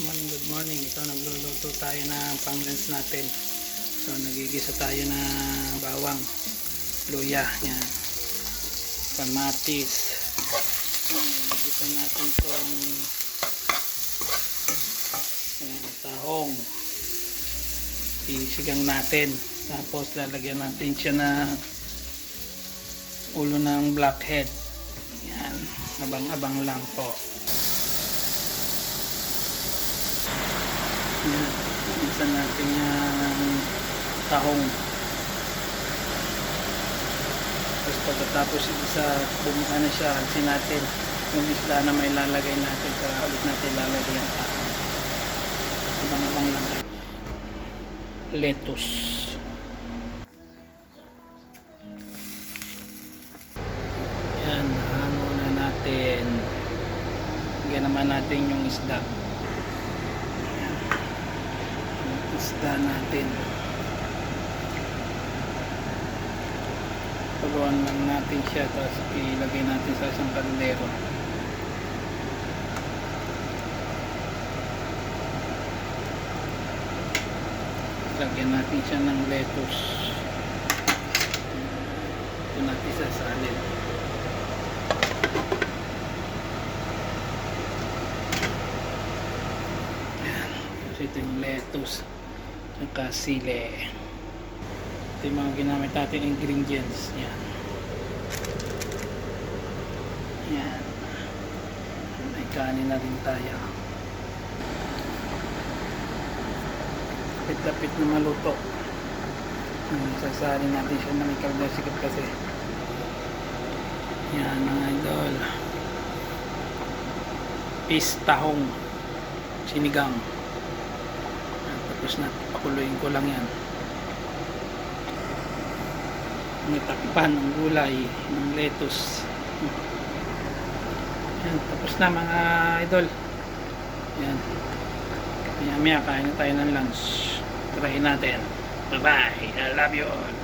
Morning, good morning. Ito, nagluluto tayo ng pang-lunch natin. So, nagigisa tayo ng bawang, luya, yan. Kamatis. Nagigisa natin itong yan, tahong. Isigang natin. Tapos, lalagyan natin siya na ulo ng blackhead. Yan, abang-abang lang po. Isa natin yung tahong. Tapos pagkatapos isa bumuka na siya, alsin natin yung isla na may lalagay natin para ulit natin lalagay ang tahong. Abang-abang lang. Lettuce. Yan, ano na natin. Lagyan naman natin yung isda isda natin. Pagawan lang natin siya tapos ilagay natin sa isang kaldero. Lagyan natin siya ng lettuce. Ito natin sasalin ito yung lettuce saka sile ito yung mga ginamit natin ingredients. Yan. Yan. May kanin na rin tayo. Lapit-lapit na maluto. Hmm, sasalin natin siya na may kaldasikip kasi. Yan mga idol. Pistahong sinigang tapos na pakuluin ko lang yan. May takpan ng gulay ng lettuce. Yan tapos na mga idol. Yan. Maya maya kain na tayo ng lunch. Try natin. Bye bye I love you all